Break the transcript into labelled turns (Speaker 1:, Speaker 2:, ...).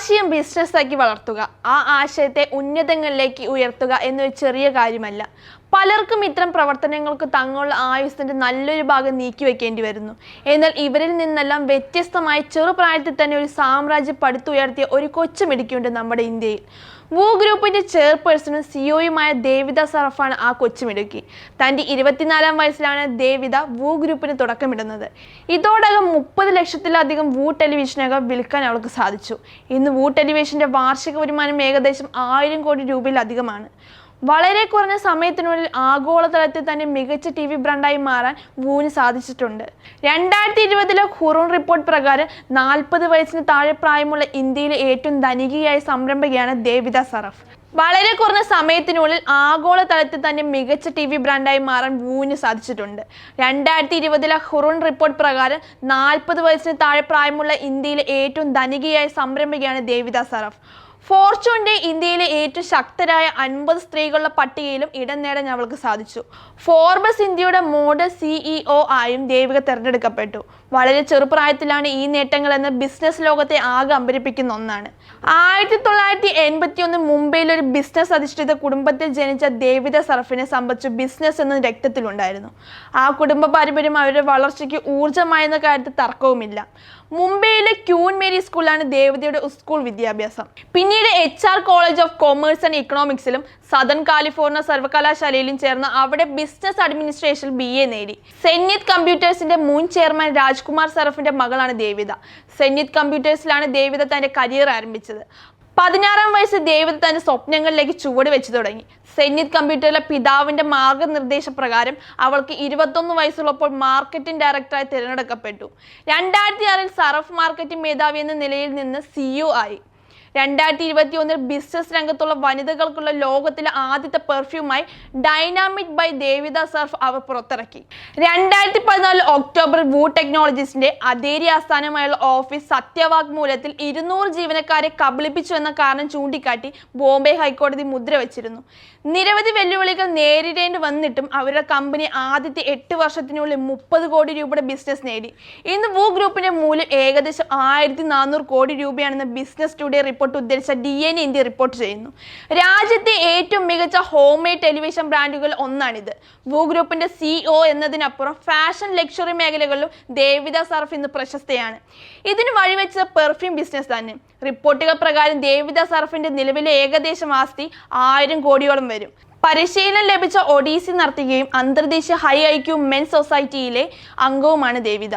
Speaker 1: ആശയം ബിസിനസ്സാക്കി വളർത്തുക. ആ ആശയത്തെ ഉന്നതങ്ങളിലേക്ക് ഉയർത്തുക എന്നൊരു ചെറിയ കാര്യമല്ല. പലർക്കും ഇത്തരം പ്രവർത്തനങ്ങൾക്ക് തങ്ങളുടെ ആയുസ്സിന്റെ നല്ലൊരു ഭാഗം നീക്കി വെക്കേണ്ടി വരുന്നു. എന്നാൽ ഇവരിൽ നിന്നെല്ലാം വ്യത്യസ്തമായി ചെറുപ്രായത്തിൽ തന്നെ ഒരു സാമ്രാജ്യം പടുത്തുയർത്തിയ ഒരു കൊച്ചുമിടുക്കിയുണ്ട് നമ്മുടെ ഇന്ത്യയിൽ. വൂ ഗ്രൂപ്പിന്റെ ചെയർപേഴ്സണും സിഒയുമായ ദേവിത സറഫാണ് ആ കൊച്ചുമിടുക്കി തന്റെ ഇരുപത്തിനാലാം വയസ്സിലാണ് ദേവിത വൂ ഗ്രൂപ്പിന് തുടക്കമിടുന്നത്. ഇതോടകം മുപ്പത് ലക്ഷത്തിലധികം വൂ ടെലിവിഷനുകൾ വിൽക്കാൻ അവൾക്ക് സാധിച്ചു. ഇന്ന് വൂ ടെലിവിഷന്റെ വാർഷിക വരുമാനം ഏകദേശം ആയിരം കോടി രൂപയിലധികമാണ്. വളരെ കുറഞ്ഞ സമയത്തിനുള്ളിൽ ആഗോളതലത്തിൽ തന്നെ മികച്ച ടി വി ബ്രാൻഡായി മാറാൻ വൂന് സാധിച്ചിട്ടുണ്ട്. രണ്ടായിരത്തി ഇരുപതിലെ ഹുറൂൺ റിപ്പോർട്ട് പ്രകാരം നാൽപ്പത് വയസ്സിന് താഴെ പ്രായമുള്ള ഇന്ത്യയിലെ ഏറ്റവും ധനികയായ സംരംഭകയാണ് ദേവിത സറഫ്. വളരെ കുറഞ്ഞ സമയത്തിനുള്ളിൽ ആഗോളതലത്തിൽ തന്നെ മികച്ച ടി വി ബ്രാൻഡായി മാറാൻ വൂന് സാധിച്ചിട്ടുണ്ട്. രണ്ടായിരത്തി ഇരുപതിലെ ഹുറൂൺ റിപ്പോർട്ട് പ്രകാരം നാൽപ്പത് വയസ്സിന് താഴെ പ്രായമുള്ള ഇന്ത്യയിലെ ഏറ്റവും ധനികയായ സംരംഭകയാണ് ദേവിത സറഫ്. ഫോർച്യൂണിന്റെ ഇന്ത്യയിലെ ഏറ്റവും ശക്തരായ അൻപത് സ്ത്രീകളുടെ പട്ടികയിലും ഇടം നേടാൻ അവൾക്ക് സാധിച്ചു. ഫോർബസ് ഇന്ത്യയുടെ മോഡൽ സിഇഒ ആയും ദേവിക തിരഞ്ഞെടുക്കപ്പെട്ടു. വളരെ ചെറുപ്രായത്തിലാണ് ഈ നേട്ടങ്ങൾ എന്ന് ബിസിനസ് ലോകത്തെ ആകെ അമ്പരിപ്പിക്കുന്ന ഒന്നാണ്. ആയിരത്തി തൊള്ളായിരത്തി എൺപത്തി ഒന്ന് മുംബൈയിൽ ഒരു ബിസിനസ് അധിഷ്ഠിത കുടുംബത്തിൽ ജനിച്ച ദേവിത സർഫിനെ സംബന്ധിച്ച് ബിസിനസ് എന്ന രക്തത്തിലുണ്ടായിരുന്നു. ആ കുടുംബ പാരമ്പര്യം അവരുടെ വളർച്ചയ്ക്ക് ഊർജമായെന്ന കാര്യത്തിൽ തർക്കവുമില്ല. മുംബൈയിലെ ക്യൂൻ മേരി സ്കൂളാണ് ദേവതയുടെ സ്കൂൾ വിദ്യാഭ്യാസം. പിന്നീട് H R college of commerce and ഇക്കണോമിക്സിലും southern California സർവകലാശാലയിലും ചേർന്ന് അവിടെ ബിസിനസ് അഡ്മിനിസ്ട്രേഷൻ ബി എ നേടി. സെന്നിത് കമ്പ്യൂട്ടേഴ്സിന്റെ മുൻ ചെയർമാൻ രാജ്കുമാർ സറഫിന്റെ മകളാണ് ദേവിത. സെന്നിത് കമ്പ്യൂട്ടേഴ്സിലാണ് ദേവിത തന്റെ കരിയർ ആരംഭിച്ചത്. പതിനാറാം വയസ്സ് ദേവിത തന്റെ സ്വപ്നങ്ങളിലേക്ക് ചുവട് വെച്ചു തുടങ്ങി. സെന്നിത് കമ്പ്യൂട്ടറിലെ പിതാവിന്റെ മാർഗനിർദ്ദേശപ്രകാരം അവൾക്ക് ഇരുപത്തൊന്ന് വയസ്സുള്ളപ്പോൾ മാർക്കറ്റിംഗ് ഡയറക്ടറായി തിരഞ്ഞെടുക്കപ്പെട്ടു. രണ്ടായിരത്തി ആറിൽ സറഫ് മാർക്കറ്റിംഗ് മേധാവി എന്ന നിലയിൽ നിന്ന് സിഇഒ ആയി. രണ്ടായിരത്തി ഇരുപത്തി ഒന്നിൽ ബിസിനസ് രംഗത്തുള്ള വനിതകൾക്കുള്ള ലോകത്തിലെ ആദ്യത്തെ പെർഫ്യൂമായി ഡൈനാമിക് ബൈ ദേവിത സർഫ് അവർ പുറത്തിറക്കി. രണ്ടായിരത്തി പതിനാല് ഒക്ടോബർ വൂ ടെക്നോളജീസിന്റെ അതേരി ആസ്ഥാനമായുള്ള ഓഫീസ് സത്യവാഗ്മൂലത്തിൽ ഇരുന്നൂറ് ജീവനക്കാരെ കബളിപ്പിച്ചു എന്ന കാരണം ചൂണ്ടിക്കാട്ടി ബോംബെ ഹൈക്കോടതി മുദ്ര വെച്ചിരുന്നു. നിരവധി വെല്ലുവിളികൾ നേരിടേണ്ടി വന്നിട്ടും അവരുടെ കമ്പനി ആദ്യത്തെ എട്ട് വർഷത്തിനുള്ളിൽ മുപ്പത് കോടി രൂപയുടെ ബിസിനസ് നേടി. ഇന്ന് വൂ ഗ്രൂപ്പിന്റെ മൂല്യം ഏകദേശം ആയിരത്തി നാനൂറ് കോടി രൂപയാണെന്ന് ബിസിനസ് ടുഡേ റിപ്പോർട്ട് ഉദ്ധരിച്ച ഡി എൻ ഇന്ത്യ റിപ്പോർട്ട് ചെയ്യുന്നു. രാജ്യത്തെ ഏറ്റവും മികച്ച ഹോം മെയ്ഡ് ടെലിവിഷൻ ബ്രാൻഡുകൾ ഒന്നാണിത് വൂ ഗ്രൂപ്പിന്റെ സിഇഒ എന്നതിനപ്പുറം ഫാഷൻ ലക്ഷറി മേഖലകളിലും ദേവിത സർഫ് ഇന്ന് പ്രശസ്തയാണ്. ഇതിന് വഴിവെച്ച പെർഫ്യൂം ബിസിനസ് തന്നെ. റിപ്പോർട്ടുകൾ പ്രകാരം ദേവിത സർഫിന്റെ നിലവിലെ ഏകദേശം ആസ്തി ആയിരം കോടിയോളം വരും. പരിശീലനം ലഭിച്ച ഒഡീസി നടത്തുകയും അന്തർദേശീയ ഹൈ ഐക്യു മെൻ സൊസൈറ്റിയിലെ അംഗവുമാണ് ദേവിത